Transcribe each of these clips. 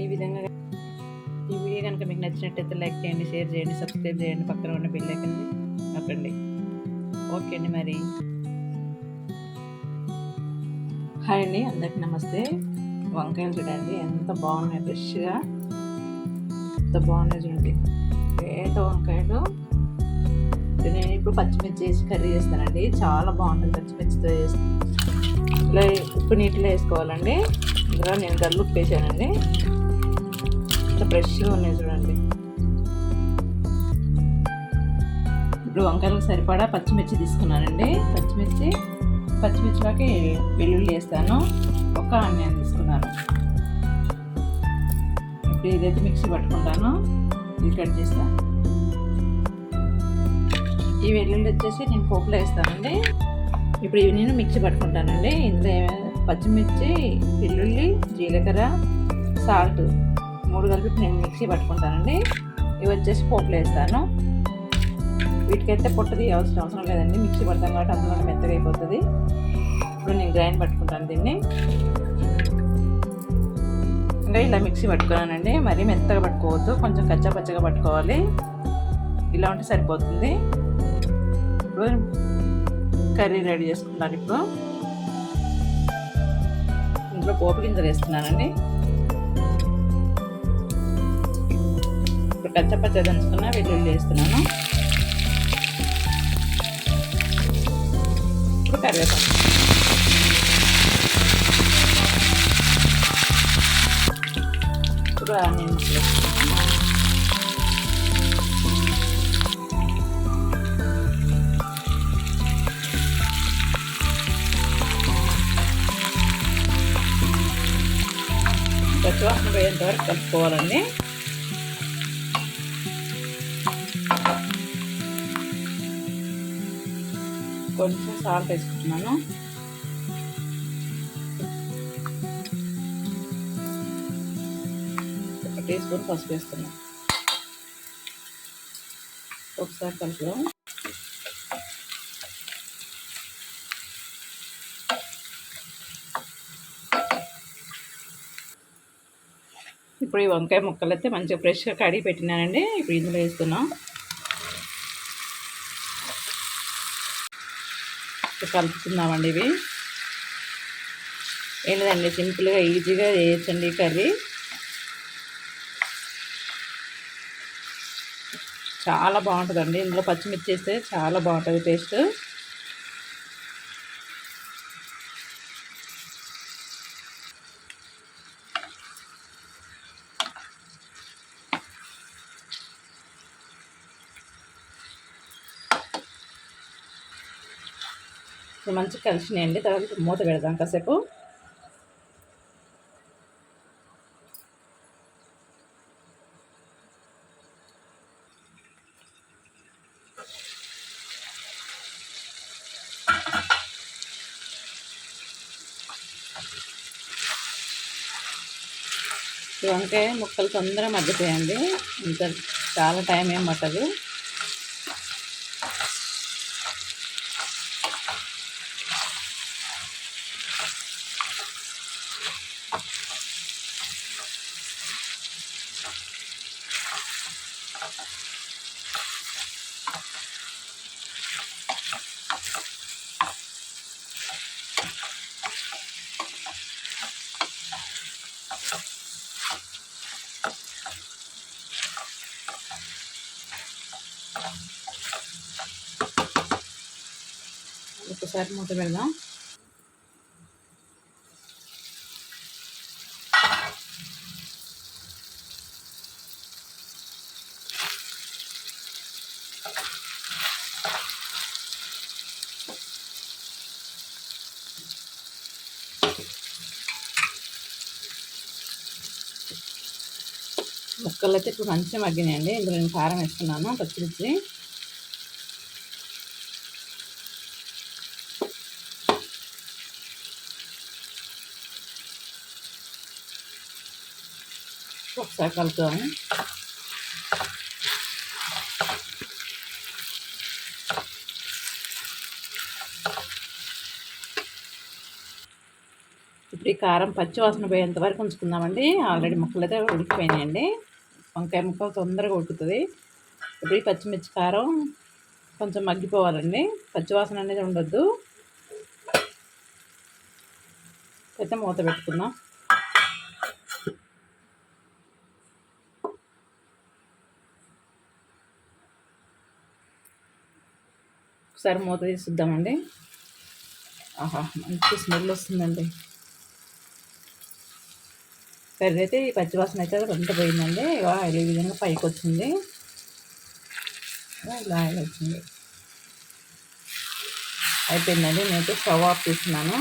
ఈ విధంగా ఈ వీడియో కనుక మీకు నచ్చినట్టయితే లైక్ చేయండి షేర్ చేయండి సబ్స్క్రైబ్ చేయండి. పక్కన ఉన్న బిల్లైకన్ ఐకన్ని నొక్కండి. ఓకే అండి మరి. హాయ్ అండి అందరికి నమస్తే. వంకాయలు చూడండి ఎంత బాగున్నాయి ఫ్రెష్గా. ఎంత బాగున్నాయి చూడండి. లేత వంకాయలు. నేను ఇప్పుడు పచ్చిమిర్చి వేసి కర్రీ చేస్తానండి. చాలా బాగుంటుంది పచ్చిమిర్చితో వేసి ఇలా ఉప్పు నీటిలో వేసుకోవాలండి. ఇందులో నేను గల్లు ఉప్పు వేసానండి. ఫ్రెష్గా ఉన్నాయి చూడండి. ఇప్పుడు వంకాయలకు సరిపడా పచ్చిమిర్చి తీసుకున్నానండి. పచ్చిమిర్చి పచ్చిమిర్చిలోకి వెల్లుల్లి వేస్తాను. ఒక ఆనియన్ తీసుకున్నాను. ఇప్పుడు ఇదైతే మిక్సీ పట్టుకుంటాను. ఇది కట్ చేస్తాను ఈ వెల్లుల్లి వచ్చేసి నేను పోపులో వేస్తానండి. ఇప్పుడు ఇవి నేను మిక్సీ పట్టుకుంటానండి. ఇందులో పచ్చిమిర్చి వెల్లుల్లి జీలకర్ర సాల్ట్ మూడు కలిపి నేను మిక్సీ పట్టుకుంటానండి. ఇవి వచ్చేసి పోపులో వేస్తాను. వీటికైతే పొట్ట అవసరం అవసరం లేదండి. మిక్సీ పడతాం కాబట్టి అందులో మెత్తగా అయిపోతుంది. ఇప్పుడు నేను గ్రైండ్ పట్టుకుంటాను దీన్ని. ఇంకా ఇలా మిక్సీ పట్టుకున్నానండి. మరీ మెత్తగా పట్టుకోవద్దు. కొంచెం కచ్చా పచ్చగా పట్టుకోవాలి. ఇలా ఉంటే సరిపోతుంది. ఇప్పుడు కర్రీ రెడీ చేసుకుంటాను ఇప్పుడు. ఇంట్లో పోపు గింజలు వేస్తున్నానండి. ఇప్పుడు కచ్చా పచ్చ దంచుకున్న వెల్లుల్లి వేస్తున్నాను ఇప్పుడు కరివేపాకు. ఇప్పుడు ఆనియన్ ముక్కలు పచ్చివాసన పోయేంత వరకు కలుపుకోవాలండి. కొంచెం సాల్ట్ వేసుకుంటున్నాను. ఒక టీ స్పూన్ పసుపు వేస్తున్నాను ఒకసారి కలుపుదాం. ఇప్పుడు ఈ వంకాయ ముక్కలు అయితే మంచిగా ఫ్రెష్గా కడిగి పెట్టినానండి. ఇప్పుడు ఇందులో వేస్తున్నాం. కలుపుకుందామండి ఇవి. ఏంటండి లేదండి సింపుల్గా ఈజీగా చేయొచ్చండి కర్రీ. చాలా బాగుంటుందండి. ఇందులో పచ్చిమిర్చి వేస్తే చాలా బాగుంటుంది టేస్ట్. మంచిగా కలిసినాయండి తర్వాత మూత పెడదాం కాసేపు. వంకాయ ముక్కలు తొందరగా మగ్గిపోయండి ఇంత చాలా టైం ఏం పట్టదు. ఒక్కసారి మూత పెడదాం. ముక్కలు అయితే ఇప్పుడు మంచిగా మగ్గినాయండి. ఇందులో నేను కారం వేసుకున్నాను పచ్చిమిర్చి. ఒకసారి కలుపుదాము ఇప్పుడు ఈ కారం పచ్చివాసన పోయేంత వరకు ఉంచుకుందామండి. ఆల్రెడీ ముక్కలు అయితే ఉడికిపోయినాయండి. వంకాయ ముక్కలు తొందరగా ఉడుకుతుంది. ఇప్పుడు ఈ పచ్చిమిర్చి కారం కొంచెం మగ్గిపోవాలండి. పచ్చివాసన అనేది ఉండొద్దు. అయితే మూత పెట్టుకుందాం. ఒకసారి మూత తీసుద్దామండి. ఆహా మంచి స్మెల్ వస్తుందండి. కర్రీ అయితే ఈ పచ్చివాసన అయితే రొంత పోయిందండి. ఆయిల్ ఈ విధంగా పైకి వచ్చింది. ఇలా ఆయిల్ వచ్చింది. అయిపోయిందండి. నేనైతే స్టవ్ ఆఫ్ చేస్తున్నాను.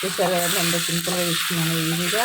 చూసారు ఎంత సింపుల్గా ఇస్తున్నాను ఈజీగా.